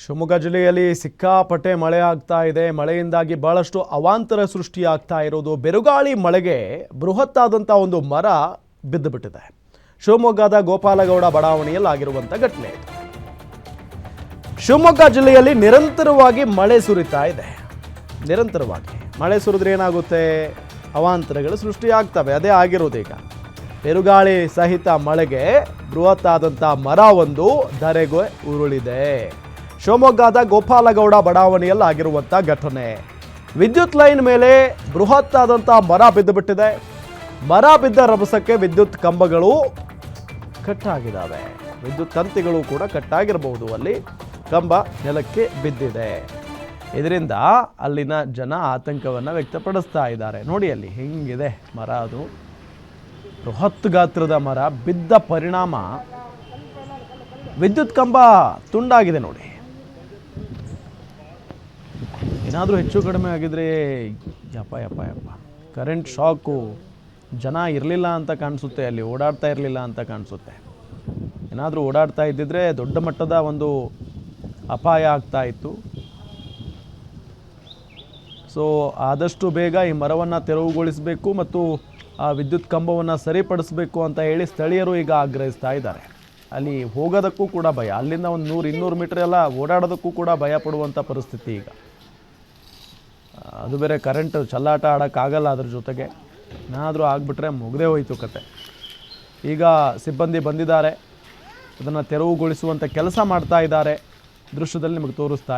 ಶಿವಮೊಗ್ಗ ಜಿಲ್ಲೆಯಲ್ಲಿ ಸಿಕ್ಕಾಪಟ್ಟೆ ಮಳೆ ಆಗ್ತಾ ಇದೆ. ಮಳೆಯಿಂದಾಗಿ ಬಹಳಷ್ಟು ಅವಾಂತರ ಸೃಷ್ಟಿಯಾಗ್ತಾ ಇರೋದು. ಬೆರುಗಾಳಿ ಮಳೆಗೆ ಬೃಹತ್ತಾದಂಥ ಒಂದು ಮರ ಬಿದ್ದು ಬಿಟ್ಟಿದೆ ಶಿವಮೊಗ್ಗದ ಗೋಪಾಲಗೌಡ ಬಡಾವಣೆಯಲ್ಲಿ ಆಗಿರುವಂಥ ಘಟನೆ ಶಿವಮೊಗ್ಗ ಜಿಲ್ಲೆಯಲ್ಲಿ ನಿರಂತರವಾಗಿ ಮಳೆ ಸುರಿತಾ ಇದೆ. ನಿರಂತರವಾಗಿ ಮಳೆ ಸುರಿದ್ರೆ ಏನಾಗುತ್ತೆ? ಅವಾಂತರಗಳು ಸೃಷ್ಟಿಯಾಗ್ತವೆ ಅದೇ ಆಗಿರೋದೀಗ. ಬಿರುಗಾಳಿ ಸಹಿತ ಮಳೆಗೆ ಬೃಹತ್ತಾದಂಥ ಮರ ಒಂದು ಧರೆಗೆ ಉರುಳಿದೆ. ಶಿವಮೊಗ್ಗದ ಗೋಪಾಲಗೌಡ ಬಡಾವಣೆಯಲ್ಲಿ ಆಗಿರುವಂಥ ಘಟನೆ. ವಿದ್ಯುತ್ ಲೈನ್ ಮೇಲೆ ಬೃಹತ್ತಾದಂಥ ಮರ ಬಿದ್ದು ಬಿಟ್ಟಿದೆ ಮರ ಬಿದ್ದ ರಭಸಕ್ಕೆ ವಿದ್ಯುತ್ ಕಂಬಗಳು ಕಟ್ಟಾಗಿದ್ದಾವೆ ವಿದ್ಯುತ್ ತಂತಿಗಳು ಕೂಡ ಕಟ್ಟಾಗಿರಬಹುದು ಅಲ್ಲಿ. ಕಂಬ ನೆಲಕ್ಕೆ ಬಿದ್ದಿದೆ. ಇದರಿಂದ ಅಲ್ಲಿನ ಜನ ಆತಂಕವನ್ನು ವ್ಯಕ್ತಪಡಿಸ್ತಾ ಇದ್ದಾರೆ. ನೋಡಿ ಅಲ್ಲಿ ಹೆಂಗಿದೆ ಮರ ಅದು. ಬೃಹತ್ ಗಾತ್ರದ ಮರ ಬಿದ್ದ ಪರಿಣಾಮ. ವಿದ್ಯುತ್ ಕಂಬ ತುಂಡಾಗಿದೆ ನೋಡಿ. ಏನಾದರೂ ಹೆಚ್ಚು ಕಡಿಮೆ ಆಗಿದ್ರೆ ಯಪ್ಪ ಯಪ್ಪ ಯಪ್ಪ. ಕರೆಂಟ್ ಶಾಕು ಜನ ಇರಲಿಲ್ಲ ಅಂತ ಕಾಣಿಸುತ್ತೆ, ಅಲ್ಲಿ ಓಡಾಡ್ತಾ ಇರಲಿಲ್ಲ ಅಂತ ಕಾಣಿಸುತ್ತೆ. ಏನಾದರೂ ಓಡಾಡ್ತಾ ಇದ್ದಿದ್ರೆ ದೊಡ್ಡ ಮಟ್ಟದ ಒಂದು ಅಪಾಯ ಆಗ್ತಾ ಇತ್ತು. ಸೊ ಆದಷ್ಟು ಬೇಗ ಈ ಮರವನ್ನು ತೆರವುಗೊಳಿಸಬೇಕು ಮತ್ತು ಆ ವಿದ್ಯುತ್ ಕಂಬವನ್ನು ಸರಿಪಡಿಸಬೇಕು ಅಂತ ಹೇಳಿ ಸ್ಥಳೀಯರು ಈಗ ಆಗ್ರಹಿಸ್ತಾ ಇದ್ದಾರೆ. ಅಲ್ಲಿ ಹೋಗೋದಕ್ಕೂ ಕೂಡ ಭಯ. ಅಲ್ಲಿಂದ ಒಂದು ನೂರು, ಇನ್ನೂರು ಮೀಟರ್ ಎಲ್ಲ ಓಡಾಡೋದಕ್ಕೂ ಕೂಡ ಭಯ ಪಡುವಂಥ ಪರಿಸ್ಥಿತಿ ಈಗ. ಅದು ಬೇರೆ ಕರೆಂಟ್ ಚಲ್ಲಾಟ ಆಡೋಕ್ಕಾಗಲ್ಲ ಅದ್ರ ಜೊತೆಗೆ. ಏನಾದರೂ ಆಗಿಬಿಟ್ರೆ ಮುಗ್ದೇ ಹೋಯ್ತು ಕತೆ. ಈಗ ಸಿಬ್ಬಂದಿ ಬಂದಿದ್ದಾರೆ. ಅದನ್ನು ತೆರವುಗೊಳಿಸುವಂಥ ಕೆಲಸ ಮಾಡ್ತಾ ಇದ್ದಾರೆ. ದೃಶ್ಯದಲ್ಲಿ ನಿಮಗೆ ತೋರಿಸ್ತಾ